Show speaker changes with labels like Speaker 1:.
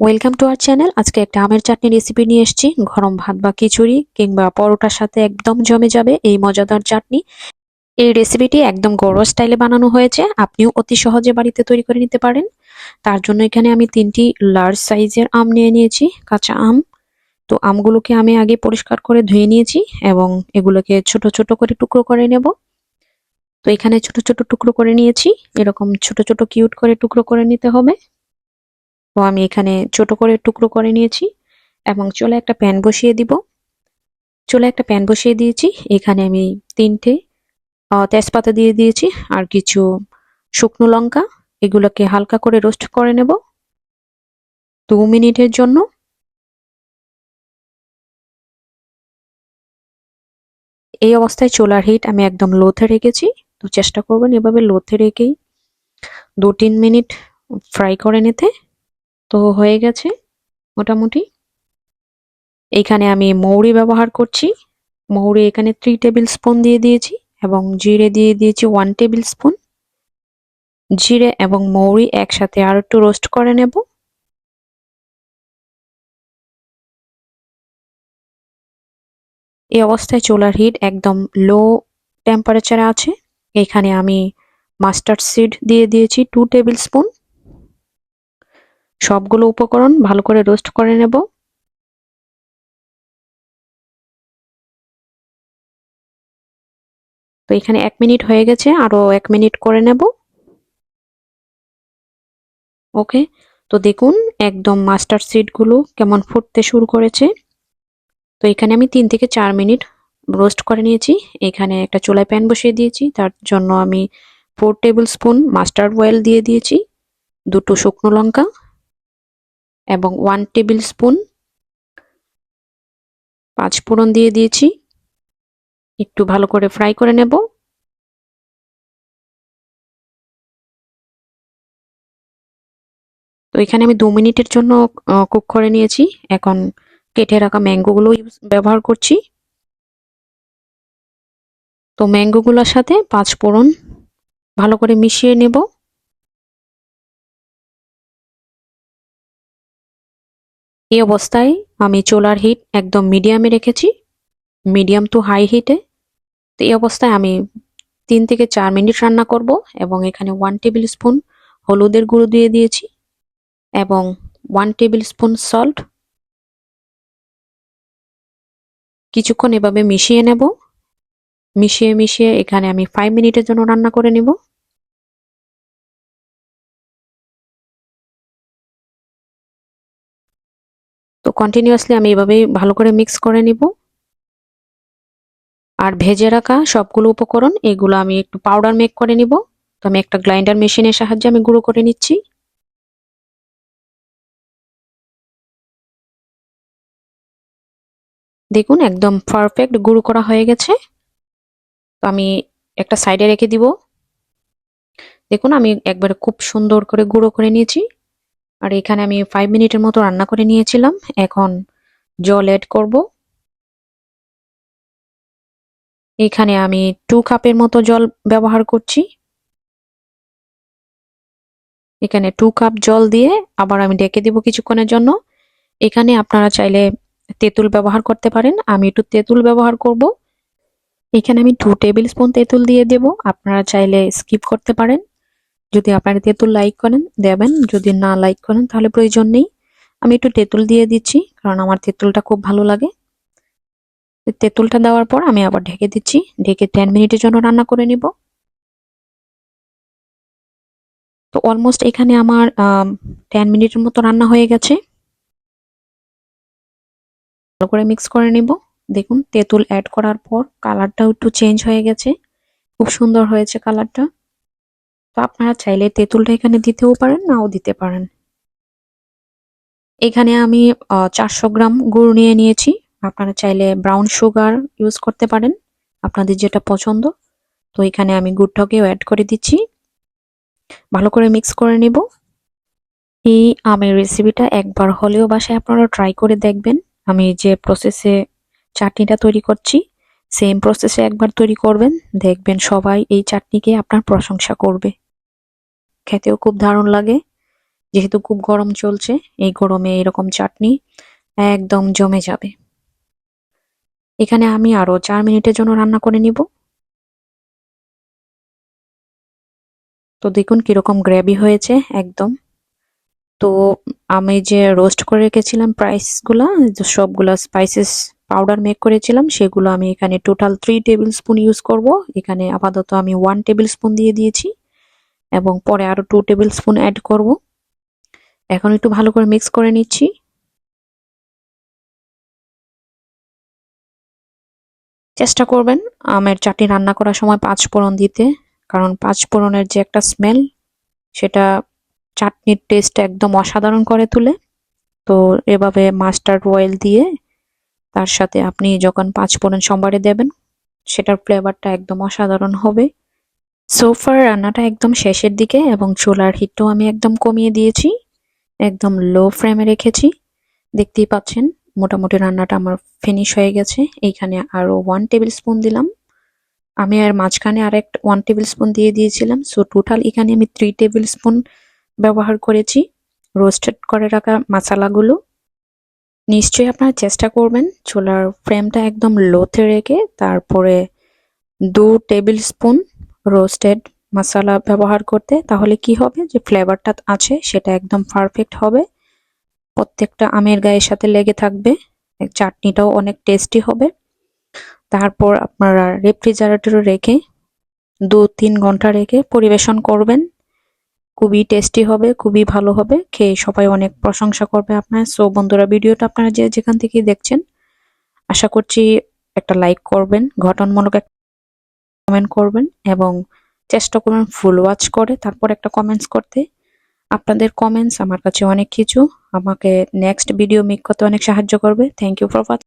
Speaker 1: Welcome to our channel আজকে একটা আমের চাটনি রেসিপি নিয়ে এসেছি। গরম ভাত বা খিচুড়ি কিংবা পরোটার সাথে একদম জমে যাবে এই মজাদার চাটনি। এই রেসিপিটি একদম গরুয়া স্টাইলে বানানো হয়েছে। আপনিও অতি সহজে বাড়িতে তৈরি করে নিতে পারেন। তার জন্য এখানে আমি তিনটি লার্জ সাইজের আম নিয়ে নিয়েছি, কাঁচা আম। তো আমগুলোকে আমি আগে পরিষ্কার করে ধুয়ে নিয়েছি এবং এগুলোকে ছোট ছোট করে টুকরো করে নেব। তো এখানে ছোট ছোট টুকরো করে নিয়েছি। এরকম ছোট ছোট কিউট করে টুকরো করে নিতে হবে। তো আমি এখানে ছোট করে টুকরো করে নিয়েছি এবং চলে একটা প্যান বসিয়ে দিব। চলে একটা প্যান বসিয়ে দিয়েছি। এখানে আমি তিনটে তেজপাতা দিয়ে দিয়েছি আর কিছু শুকনো লঙ্কা। এগুলোকে হালকা করে রোস্ট করে নেব দু মিনিটের জন্য। এই অবস্থায় চোলার হিট আমি একদম লোতে রেখেছি। তো চেষ্টা করবেন এভাবে লোতে রেখেই দু তিন মিনিট ফ্রাই করে নিতে। তো হয়ে গেছে, মোটামুটি। এইখানে আমি মৌরি ব্যবহার করছি। মৌরি এখানে থ্রি টেবিল স্পুন দিয়ে দিয়েছি এবং জিরে দিয়ে দিয়েছি ওয়ান টেবিল স্পুন জিরে এবং মৌরি একসাথে আর একটু রোস্ট করে নেব। এই অবস্থায় চুলার হিট একদম লো টেম্পারেচারে আছে। এখানে আমি মাস্টার্ড সিড দিয়ে দিয়েছি টু টেবিল স্পুন সবগুলো উপকরণ ভালো করে রোস্ট করে নেব। তো এখানে এক মিনিট হয়ে গেছে, আরও এক মিনিট করে নেব। ওকে, তো দেখুন, একদম মাস্টার সিডগুলো কেমন ফুটতে শুরু করেছে। তো এখানে আমি তিন থেকে চার মিনিট রোস্ট করে নিয়েছি। এখানে একটা চুলায় প্যান বসিয়ে দিয়েছি, তার জন্য আমি four tablespoon mustard oil দিয়ে দিয়েছি, দুটো শুকনো লঙ্কা এবং ওয়ান টেবিল স্পুন পাঁচ ফোড়ন দিয়ে দিয়েছি। একটু ভালো করে ফ্রাই করে নেব। তো এখানে আমি দু মিনিটের জন্য কুক করে নিয়েছি। এখন কেটে রাখা ম্যাঙ্গোগুলো ব্যবহার করছি। তো ম্যাঙ্গোগুলোর সাথে পাঁচ ফোড়ন ভালো করে মিশিয়ে নেব। এই অবস্থায় আমি চোলার হিট একদম মিডিয়ামে রেখেছি। মিডিয়াম টু হাই হিটে। তো এই অবস্থায় আমি তিন থেকে চার মিনিট রান্না করব এবং এখানে ওয়ান টেবিল স্পুন হলুদের গুঁড়ো দিয়ে দিয়েছি এবং ওয়ান টেবিল স্পুন সল্ট কিছুক্ষণ এভাবে মিশিয়ে নেব। মিশিয়ে মিশিয়ে এখানে আমি ফাইভ মিনিটের জন্য রান্না করে নেব। কন্টিনিউয়াসলি আমি এভাবেই ভালো করে মিক্স করে নিব। আর ভেজে রাখা সবগুলো উপকরণ, এগুলো আমি একটু পাউডার মেক করে নিব। তো আমি একটা গ্রাইন্ডার মেশিনের সাহায্যে আমি গুঁড়ো করে নিচ্ছি। দেখুন, একদম পারফেক্ট গুঁড়ো করা হয়ে গেছে। তো আমি একটা সাইডে রেখে দিব। দেখুন, আমি একবারে খুব সুন্দর করে গুঁড়ো করে নিয়েছি। আর এখানে আমি ফাইভ মিনিটের মতো রান্না করে নিয়েছিলাম। এখন জল অ্যাড করব। এখানে আমি টু কাপের মতো জল ব্যবহার করছি। এখানে টু কাপ জল দিয়ে আবার আমি ডেকে দিব কিছুক্ষণের জন্য। এখানে আপনারা চাইলে তেঁতুল ব্যবহার করতে পারেন। আমি একটু তেঁতুল ব্যবহার করব। এখানে আমি টু টেবিল স্পুন তেঁতুল দিয়ে দেব। আপনারা চাইলে স্কিপ করতে পারেন। যদি আপনারা তেঁতুল লাইক করেন, দেবেন। যদি না লাইক করেন, তাহলে প্রয়োজন নেই। আমি একটু তেঁতুল দিয়ে দিচ্ছি, কারণ আমার তেঁতুলটা খুব ভালো লাগে। তেঁতুলটা দেওয়ার পর আমি আবার ঢেকে দিচ্ছি। ঢেকে টেন মিনিটের জন্য রান্না করে নিব। তো অলমোস্ট এখানে আমার টেন মিনিটের মতো রান্না হয়ে গেছে। ভালো করে মিক্স করে নিব। দেখুন, তেঁতুল অ্যাড করার পর কালারটাও একটু চেঞ্জ হয়ে গেছে। খুব সুন্দর হয়েছে কালারটা তো আপনারা চাইলে তেঁতুলটা এখানে দিতেও পারেন, নাও দিতে পারেন। এখানে আমি চারশো গ্রাম গুড় নিয়ে নিয়েছি। আপনারা চাইলে ব্রাউন সুগার ইউজ করতে পারেন, আপনাদের যেটা পছন্দ। তো এখানে আমি গুড়টাকেও অ্যাড করে দিচ্ছি। ভালো করে মিক্স করে নেব। এই আমের রেসিপিটা একবার হলেও বাসায় আপনারা ট্রাই করে দেখবেন। আমি যে প্রসেসে চাটনিটা তৈরি করছি সেম প্রসেসে একবার তৈরি করবেন। দেখবেন সবাই এই চাটনিকে আপনার প্রশংসা করবে। খেতেও খুব দারুণ লাগে। যেহেতু খুব গরম চলছে, এই গরমে এরকম চাটনি একদম জমে যাবে। এখানে আমি আরও চার মিনিটের জন্য রান্না করে নিব। তো দেখুন কীরকম গ্রেভি হয়েছে একদম। তো আমি যে রোস্ট করে রেখেছিলাম প্রাইসগুলা সবগুলা স্পাইসেস পাউডার মেক করেছিলাম, সেগুলো আমি এখানে total three tablespoon use করব। এখানে আপাতত আমি ওয়ান টেবিল স্পুন দিয়ে দিয়েছি এবং পরে আরও টু টেবিল স্পুন অ্যাড করব। এখন একটু ভালো করে মিক্স করে নিচ্ছি। চেষ্টা করবেন আমের চাটনি রান্না করার সময় পাঁচ ফোড়ন দিতে, কারণ পাঁচ ফোড়নের যে একটা স্মেল সেটা চাটনির টেস্ট একদম অসাধারণ করে তোলে। তো এভাবে মাস্টার্ড অয়েল দিয়ে তার সাথে আপনি যখন পাঁচ ফোড়ন সোমবারে দেবেন, সেটার ফ্লেভারটা একদম অসাধারণ হবে। সোফার রান্নাটা একদম শেষের দিকে এবং চুলার হিটটাও আমি একদম কমিয়ে দিয়েছি, একদম লো ফ্লেমে রেখেছি। দেখতেই পাচ্ছেন, মোটামুটি রান্নাটা আমার ফিনিশ হয়ে গেছে। এইখানে আরও ওয়ান টেবিল স্পুন দিলাম। আমি আর মাঝখানে আর একটা ওয়ান টেবিল স্পুন দিয়ে দিয়েছিলাম। সো টোটাল এখানে আমি থ্রি টেবিল স্পুন ব্যবহার করেছি। রোস্টেড করে রাখা মশালাগুলো। নিশ্চয়ই আপনারা চেষ্টা করবেন। চুলার ফ্রেমটা একদম লোতে রেখে তারপরে দু টেবিল স্পুন রোস্টেড মশলা ব্যবহার করতে। তাহলে কি হবে? যে ফ্লেভারটা আছে সেটা একদম পারফেক্ট হবে। প্রত্যেকটা আমের গায়ের সাথে লেগে থাকবে। চাটনিটাও অনেক টেস্টি হবে। তারপর আপনারা রেফ্রিজারেটরে রেখে দু তিন ঘণ্টা রেখে পরিবেশন করবেন। খুবই টেস্টি হবে, খুবই ভালো হবে। খেয়ে সবাই অনেক প্রশংসা করবে আপনার। সো বন্ধুরা, ভিডিওটা আপনারা যে যেখান থেকে দেখছেন, আশা করছি একটা লাইক করবেন ঘটনমূলক একটা কমেন্ট করবেন এবং চেষ্টা করবেন ফুল ওয়াচ করে, তারপর একটা কমেন্টস করতে। আপনাদের কমেন্টস আমার কাছে অনেক কিছু। আমাকে নেক্সট ভিডিও মেক করতে অনেক সাহায্য করবে। Thank you for